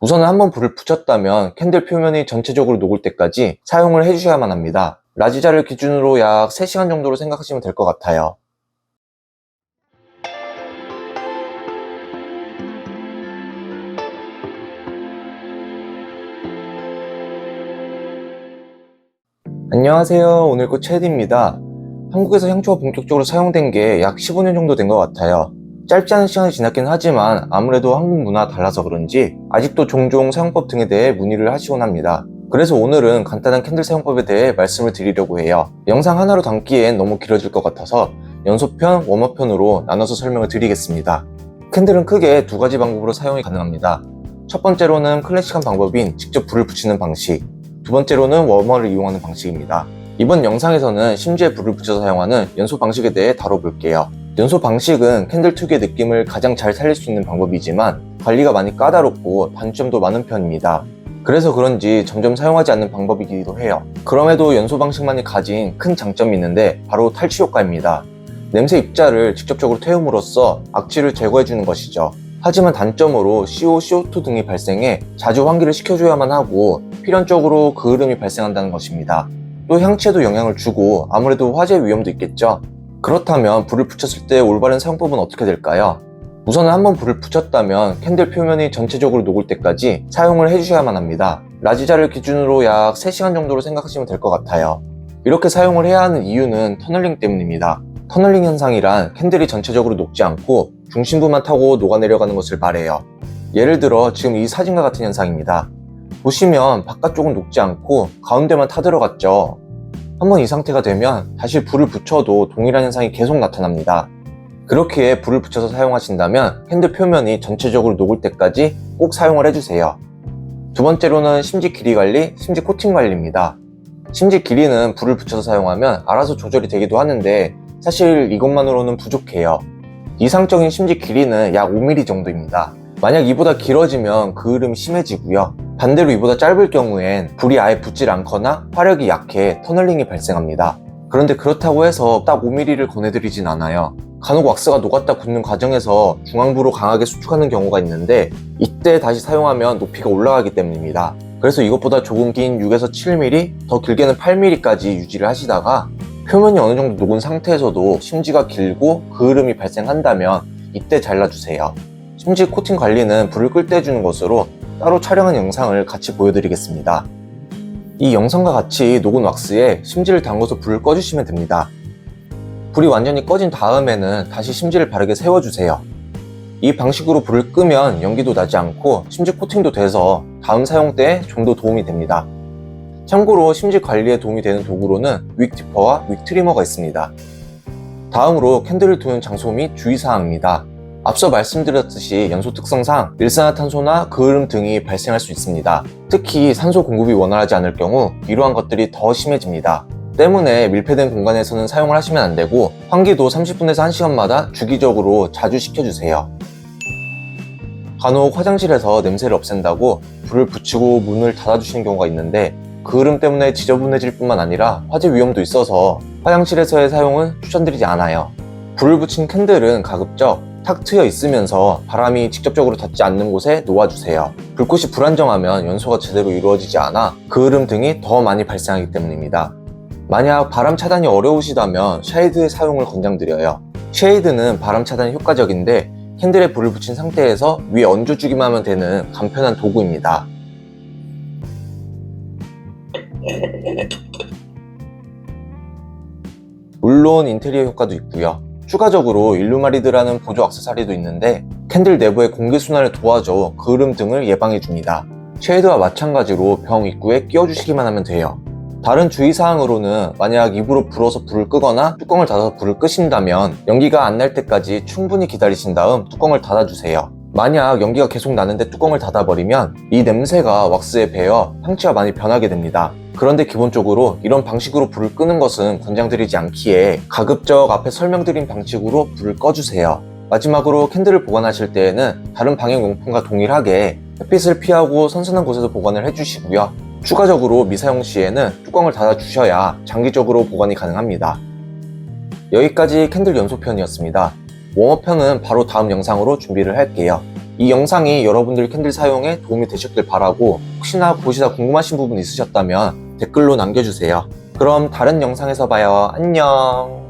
우선은 한번 불을 붙였다면 캔들 표면이 전체적으로 녹을 때까지 사용을 해주셔야만 합니다. 라지자를 기준으로 약 3시간 정도로 생각하시면 될 것 같아요. 안녕하세요. 오늘 꽃 체드입니다. 한국에서 향초가 본격적으로 사용된 게 약 15년 정도 된 것 같아요. 짧지 않은 시간이 지났긴 하지만 아무래도 한국 문화 달라서 그런지 아직도 종종 사용법 등에 대해 문의를 하시곤 합니다. 그래서 오늘은 간단한 캔들 사용법에 대해 말씀을 드리려고 해요. 영상 하나로 담기엔 너무 길어질 것 같아서 연소편, 웜업편으로 나눠서 설명을 드리겠습니다. 캔들은 크게 두 가지 방법으로 사용이 가능합니다. 첫 번째로는 클래식한 방법인 직접 불을 붙이는 방식, 두 번째로는 워머를 이용하는 방식입니다. 이번 영상에서는 심지에 불을 붙여서 사용하는 연소 방식에 대해 다뤄볼게요. 연소 방식은 캔들 특유의 느낌을 가장 잘 살릴 수 있는 방법이지만 관리가 많이 까다롭고 단점도 많은 편입니다. 그래서 그런지 점점 사용하지 않는 방법이기도 해요. 그럼에도 연소 방식만이 가진 큰 장점이 있는데 바로 탈취 효과입니다. 냄새 입자를 직접적으로 태움으로써 악취를 제거해주는 것이죠. 하지만 단점으로 CO, CO2 등이 발생해 자주 환기를 시켜줘야만 하고 필연적으로 그을음이 발생한다는 것입니다. 또 향치에도 영향을 주고 아무래도 화재 위험도 있겠죠. 그렇다면 불을 붙였을 때 올바른 사용법은 어떻게 될까요? 우선은 한번 불을 붙였다면 캔들 표면이 전체적으로 녹을 때까지 사용을 해주셔야만 합니다. 라지자를 기준으로 약 3시간 정도로 생각하시면 될 것 같아요. 이렇게 사용을 해야 하는 이유는 터널링 때문입니다. 터널링 현상이란 캔들이 전체적으로 녹지 않고 중심부만 타고 녹아내려가는 것을 말해요. 예를 들어 지금 이 사진과 같은 현상입니다. 보시면 바깥쪽은 녹지 않고 가운데만 타들어갔죠. 한번 이 상태가 되면 다시 불을 붙여도 동일한 현상이 계속 나타납니다. 그렇게 불을 붙여서 사용하신다면 핸들 표면이 전체적으로 녹을 때까지 꼭 사용을 해주세요. 두 번째로는 심지 길이 관리, 심지 코팅 관리입니다. 심지 길이는 불을 붙여서 사용하면 알아서 조절이 되기도 하는데 사실 이것만으로는 부족해요. 이상적인 심지 길이는 약 5mm 정도입니다. 만약 이보다 길어지면 그을음이 심해지고요. 반대로 이보다 짧을 경우엔 불이 아예 붙질 않거나 화력이 약해 터널링이 발생합니다. 그런데 그렇다고 해서 딱 5mm를 권해드리진 않아요. 간혹 왁스가 녹았다 굳는 과정에서 중앙부로 강하게 수축하는 경우가 있는데 이때 다시 사용하면 높이가 올라가기 때문입니다. 그래서 이것보다 조금 긴 6에서 7mm, 더 길게는 8mm까지 유지를 하시다가 표면이 어느 정도 녹은 상태에서도 심지가 길고 그을음이 발생한다면 이때 잘라주세요. 심지 코팅 관리는 불을 끌 때 해주는 것으로 따로 촬영한 영상을 같이 보여드리겠습니다. 이 영상과 같이 녹은 왁스에 심지를 담궈서 불을 꺼주시면 됩니다. 불이 완전히 꺼진 다음에는 다시 심지를 바르게 세워주세요. 이 방식으로 불을 끄면 연기도 나지 않고 심지 코팅도 돼서 다음 사용 때에 좀더 도움이 됩니다. 참고로 심지 관리에 도움이 되는 도구로는 윅 디퍼와 윅 트리머가 있습니다. 다음으로 캔들을 두는 장소 및 주의사항입니다. 앞서 말씀드렸듯이 연소 특성상 일산화탄소나 그을음 등이 발생할 수 있습니다. 특히 산소 공급이 원활하지 않을 경우 이러한 것들이 더 심해집니다. 때문에 밀폐된 공간에서는 사용을 하시면 안 되고 환기도 30분에서 1시간마다 주기적으로 자주 시켜주세요. 간혹 화장실에서 냄새를 없앤다고 불을 붙이고 문을 닫아주시는 경우가 있는데 그을음 때문에 지저분해질 뿐만 아니라 화재 위험도 있어서 화장실에서의 사용은 추천드리지 않아요. 불을 붙인 캔들은 가급적 탁 트여 있으면서 바람이 직접적으로 닿지 않는 곳에 놓아주세요. 불꽃이 불안정하면 연소가 제대로 이루어지지 않아 그을음 등이 더 많이 발생하기 때문입니다. 만약 바람 차단이 어려우시다면 쉐이드의 사용을 권장드려요. 쉐이드는 바람 차단이 효과적인데 캔들에 불을 붙인 상태에서 위에 얹어주기만 하면 되는 간편한 도구입니다. 물론 인테리어 효과도 있고요. 추가적으로 일루마리드라는 보조 액세서리도 있는데 캔들 내부의 공기순환을 도와줘 그을음 등을 예방해줍니다. 쉐이드와 마찬가지로 병 입구에 끼워주시기만 하면 돼요. 다른 주의사항으로는 만약 입으로 불어서 불을 끄거나 뚜껑을 닫아서 불을 끄신다면 연기가 안 날 때까지 충분히 기다리신 다음 뚜껑을 닫아주세요. 만약 연기가 계속 나는데 뚜껑을 닫아버리면 이 냄새가 왁스에 배어 향취가 많이 변하게 됩니다. 그런데 기본적으로 이런 방식으로 불을 끄는 것은 권장드리지 않기에 가급적 앞에 설명드린 방식으로 불을 꺼주세요. 마지막으로 캔들을 보관하실 때에는 다른 방역 용품과 동일하게 햇빛을 피하고 선선한 곳에서 보관을 해주시고요. 추가적으로 미사용 시에는 뚜껑을 닫아 주셔야 장기적으로 보관이 가능합니다. 여기까지 캔들 연소편이었습니다. 웜업편은 바로 다음 영상으로 준비를 할게요. 이 영상이 여러분들 캔들 사용에 도움이 되셨길 바라고 혹시나 보시다 궁금하신 부분 있으셨다면 댓글로 남겨주세요. 그럼 다른 영상에서 봐요. 안녕.